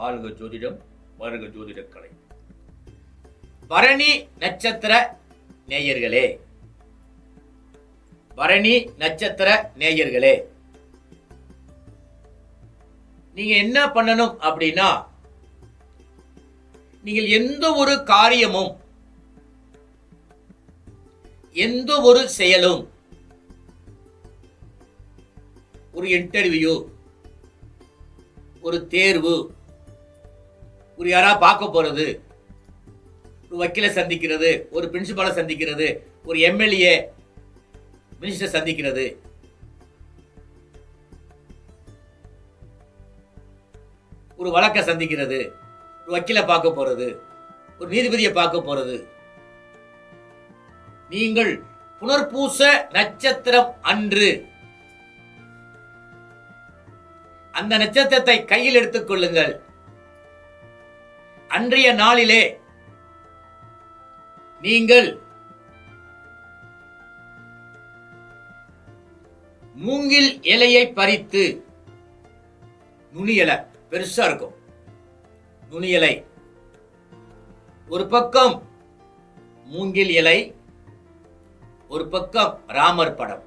வாழ்க ஜோதிடம் வருக ஜோதிடக்கலை. பரணி நட்சத்திர நேயர்களே. பரணி நட்சத்திர நேயர்களே. நீங்க என்ன பண்ணணும் அப்படின்னா நீங்கள் எந்த ஒரு காரியமும் எந்த ஒரு செயலும் ஒரு இன்டர்வியூ ஒரு தேர்வு ஒரு யாரா பார்க்க போகிறது ஒரு வக்கீலை சந்திக்கிறது ஒரு பிரின்சிபாலை சந்திக்கிறது ஒரு எம்எல்ஏ மினிஸ்டர் சந்திக்கிறது. ஒரு வழக்கை சந்திக்கிறது ஒரு வக்கீலை பார்க்க போகிறது ஒரு நீதிபதியை பார்க்க போகிறது நீங்கள் புனர்பூச நட்சத்திரம் அன்று அந்த நட்சத்திரத்தை கையில் எடுத்துக் கொள்ளுங்கள். அன்றைய நாளிலே நீங்கள் மூங்கில் இலையை பறித்து நுனி இலை பெருசா இருக்கும். நுனி இலை. ஒரு பக்கம் மூங்கில் இலை ஒரு பக்கம் ராமர் படம்.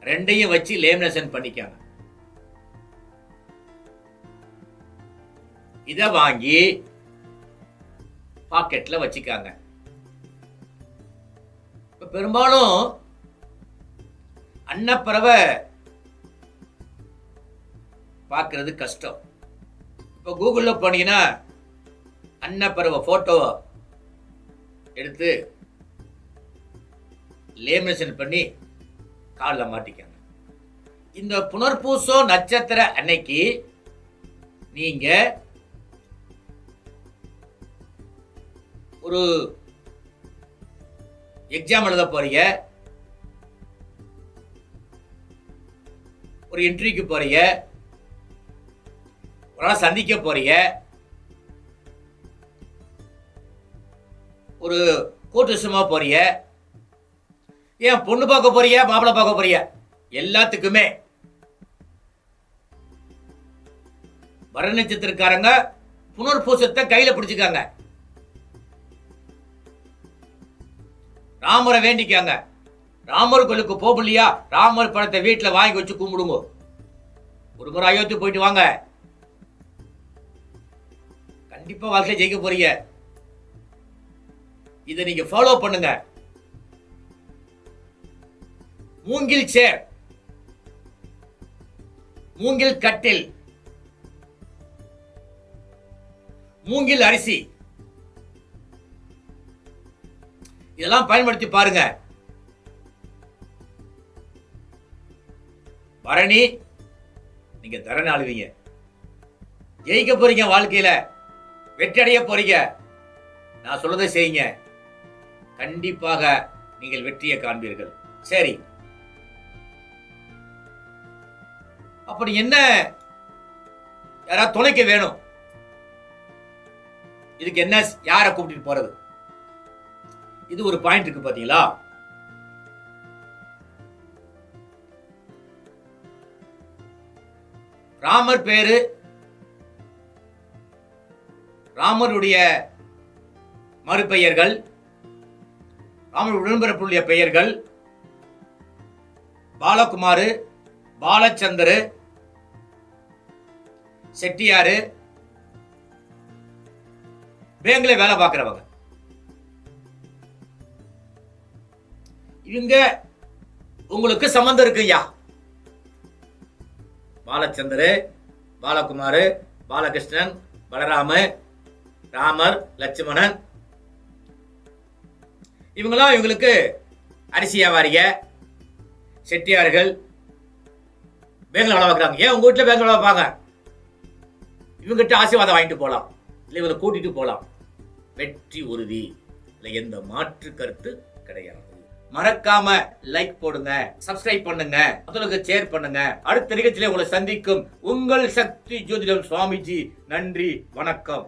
ரெண்டையும் வச்சு லேமினேஷன் பண்ணிக்காங்க. இதை வாங்கி பாக்கெட்ல வச்சுக்காங்க. இப்போ பெரும்பாலும் அன்னப்பறவை பார்க்கறது கஷ்டம். இப்போ கூகுளில் போனீங்கன்னா அன்னப்பறவை ஃபோட்டோ எடுத்து லேமினேஷன் பண்ணி காலில் மாட்டிக்காங்க. இந்த புனர்பூசம் நட்சத்திர அன்னைக்கு நீங்கள் ஒரு எக்ஸாம் எழுத போறீங்க. ஒரு இன்டர்வியூக்கு போறீங்க. ஒரு நாள் சந்திக்க போறீங்க. ஒரு கூட்டு விஷயமா போறீங்க. ஏன் பொண்ணு பார்க்க போறிய மாப்பிள்ளை பார்க்க போறிய எல்லாத்துக்குமே. வர நட்சத்திரக்காரங்க புனர்பூசத்தை கையில பிடிச்சுக்காங்க. ராமரை வேண்டிக்காங்க. ராமர் கோயிலுக்கு போகலையா ராமர் படத்தை வீட்டில் வாங்கி வச்சு கும்பிடுங்க. ஒரு முறை அயோத்தி போயிட்டு வாங்க. கண்டிப்பா வாழ்க்கையில ஜெயிக்க போறீங்க. இதை நீங்க ஃபாலோ பண்ணுங்க. மூங்கில் சேர். மூங்கில் கட்டில். மூங்கில் அரிசி. இதெல்லாம் பயன்படுத்தி பாருங்க. பரணி நீங்க தரணி ஆளுவீங்க. ஜெயிக்க போறீங்க வாழ்க்கையில. வெற்றடைய போறீங்க. நான் சொல்றதை செய்யுங்க. கண்டிப்பாக நீங்கள் வெற்றியை காண்பீர்கள். சரி. அப்படி என்ன? யாராவது துணைக்கு வேணும். இதுக்கு என்ன யாரை கூப்பிட்டு போறது? இது ஒரு பாயிண்ட் இருக்கு பாத்தீங்களா? ராமர் பேரு ராமருடைய மறுபெயர்கள் ராமர் உடன்பிறப்புடைய பெயர்கள் பாலகுமார் பாலச்சந்தர் செட்டியாரு பேங்க்ல வேலை பார்க்குறவங்க. இவங்க உங்களுக்கு சம்பந்தம் இருக்குய்யா பாலச்சந்தரு பாலகுமார் பாலகிருஷ்ணன் பலராம ராமர் லட்சுமணன். இவங்களாம் இவங்களுக்கு அரிசி வியாபாரிக செட்டியார்கள் பேங்க்ல வேலை பார்க்குறாங்க ஏன் உங்க வீட்டில் பேங்க்ல வேலை பார்ப்பாங்க இவங்ககிட்ட ஆசீர்வாதம் வாங்கிட்டு போகலாம் இல்லை இவங்களை கூட்டிட்டு போகலாம் வெற்றி உறுதி. இல்லை எந்த மாற்று கருத்து கிடையாது. மறக்காம லைக் போடுங்க சப்ஸ்கிரைப் பண்ணுங்க மற்றவங்களுக்கு ஷேர் பண்ணுங்க. அடுத்த நிகழ்ச்சியில உங்களை சந்திக்கும் உங்கள் சக்தி ஜோதிடம் சுவாமிஜி. நன்றி வணக்கம்.